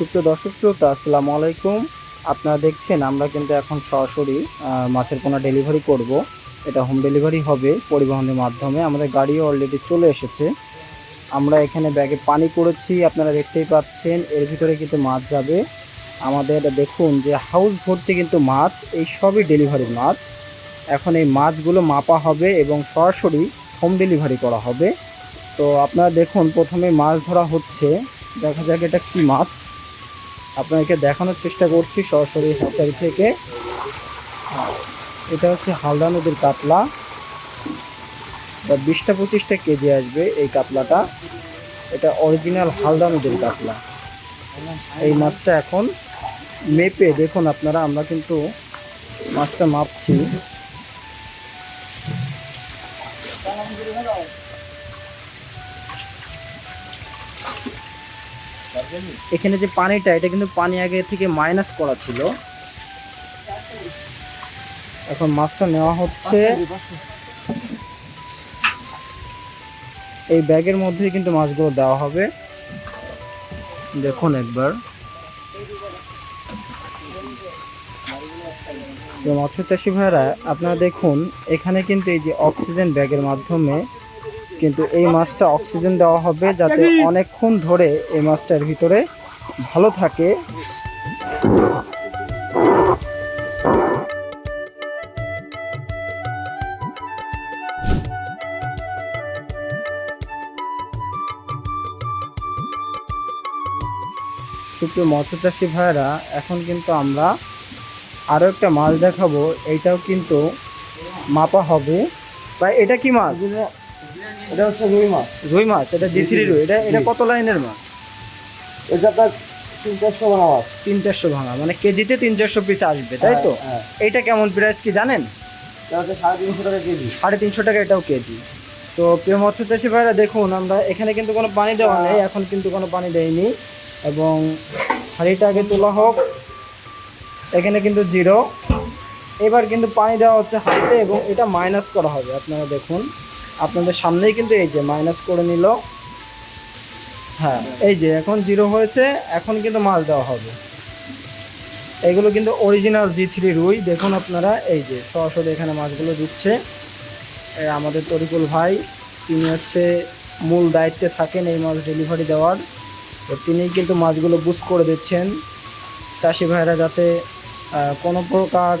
সুপ্রিয় দর্শক শ্রোতা, আসসালামু আলাইকুম। আপনারা দেখছেন, আমরা কিন্তু এখন সরাসরি মাছের পোনা ডেলিভারি করব। এটা হোম ডেলিভারি হবে পরিবহনের মাধ্যমে। আমাদের গাড়িও অলরেডি চলে এসেছে। আমরা এখানে ব্যাগে পানি করেছি আপনারা দেখতেই পাচ্ছেন, এর ভিতরে কিন্তু মাছ যাবে। আমাদের দেখুন যে হাউস ভর্তি কিন্তু মাছ, এই সবই ডেলিভারির মাছ। এখন এই মাছগুলো মাপা হবে এবং সরাসরি হোম ডেলিভারি করা হবে। তো আপনারা দেখুন, প্রথমে মাছ ধরা হচ্ছে। দেখা যাক এটা কী মাছ। আপনাকে দেখানোর চেষ্টা করছি সরাসরি হ্যাচারি থেকে। এটা হচ্ছে হালদা নদীর কাতলা। বা বিশটা পঁচিশটা কেজি আসবে এই কাতলাটা। এটা অরিজিনাল হালদা নদীর কাতলা। এই মাছটা এখন মেপে দেখুন আপনারা, আমরা কিন্তু মাছটা মাপছি। এখানে যে পানিটা, এটা কিন্তু পানি আগে থেকে মাইনাস করা ছিল। এখন মাছটা নেওয়া হচ্ছে। এই ব্যাগের মধ্যে কিন্তু মাছগুলো দেওয়া হবে। দেখুন একবার। মৎস্য চাষি ভাইরা, আপনারা দেখুন, এখানে কিন্তু এই যে অক্সিজেন ব্যাগের মাধ্যমে কিন্তু এই মাছটা অক্সিজেন দেওয়া হবে যাতে অনেকক্ষণ ধরে এই মাছটার ভিতরে ভালো থাকে। সুপ্রিয় মৎস্য চাষি ভাইরা এখন কিন্তু আমরা আরও একটা মাছ দেখাবো। এইটাও কিন্তু মাপা হবে। বা এটা কি মাছ? এটা হচ্ছে রুই মাছ। রুই মাছ এটা জি থ্রি রুই। এটা এটা কত লাইনের মাছ? এটা আপনার তিন চারশো বানা মাছ। তিন চারশো ভাঙা মানে কেজিতে তিন চারশো পিস আসবে তাই তো? হ্যাঁ। এইটা কেমন প্রাইস কি জানেন? সাড়ে তিনশো টাকা কেজি। সাড়ে তিনশো টাকা এটাও কেজি। তো প্রিয় মৎস্য চাষি ভাইরা দেখুন আমরা এখানে কিন্তু কোনো পানি দেওয়া নেই এখন কিন্তু কোনো পানি দেয়নি। এবং হাঁড়িটা আগে তোলা হোক এখানে কিন্তু জিরো। এবার কিন্তু পানি দেওয়া হচ্ছে হাতে এবং এটা মাইনাস করা হবে আপনারা দেখুন। আপনাদের সামনেই কিন্তু এই যে মাইনাস করে নিল। হ্যাঁ এই যে এখন জিরো হয়েছে, এখন কিন্তু মাছ দেওয়া হবে। এগুলো কিন্তু অরিজিনাল জি থ্রি রুই। দেখুন আপনারা, এই যে সরাসরি এখানে মাছগুলো দিচ্ছে। আমাদের তরিকুল ভাই, তিনি হচ্ছে মূল দায়িত্বে থাকেন এই মাছ ডেলিভারি দেওয়ার। তো তিনি কিন্তু মাছগুলো বুঝ করে দিচ্ছেন। চাষি ভাইরা যাতে কোনো প্রকার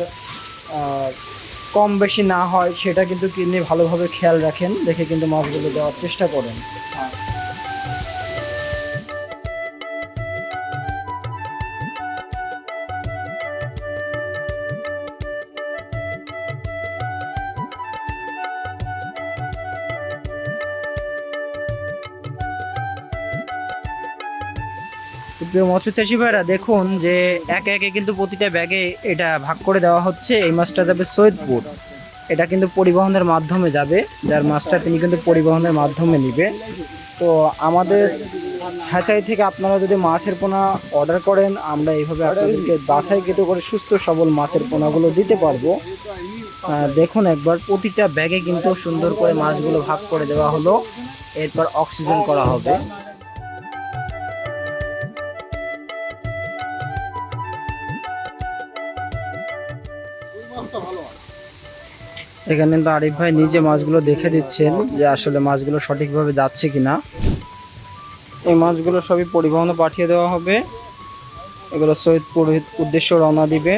কম বেশি না হয়, সেটা কিন্তু তিনি ভালোভাবে খেয়াল রাখেন, দেখে কিন্তু মাছগুলো দেওয়ার চেষ্টা করেন। প্রিয় মৎস্য চাষি ভাইরা, দেখুন যে একে একে কিন্তু প্রতিটা ব্যাগে এটা ভাগ করে দেওয়া হচ্ছে। এই মাছটা যাবে সৈয়দপুর। এটা কিন্তু পরিবহনের মাধ্যমে যাবে। যার মাছটা তিনি কিন্তু পরিবহনের মাধ্যমে নিবে। তো আমাদের হ্যাচারি থেকে আপনারা যদি মাছের পোনা অর্ডার করেন, আমরা এইভাবে আপনাদেরকে বাছাই কেটে করে সুস্থ সবল মাছের পোনাগুলো দিতে পারব। দেখুন একবার, প্রতিটা ব্যাগে কিন্তু সুন্দর করে মাছগুলো ভাগ করে দেওয়া হলো। এরপর অক্সিজেন করা হবে। এখানে কিন্তু আরিফ ভাই নিজে মাছগুলো দেখে দিচ্ছেন যে আসলে মাছগুলো সঠিকভাবে যাচ্ছে কিনা। এই মাছগুলো সবই পরিবহনে পাঠিয়ে দেওয়া হবে। এগুলো সৈয়দপুর উদ্দেশ্য রওনা দিবে।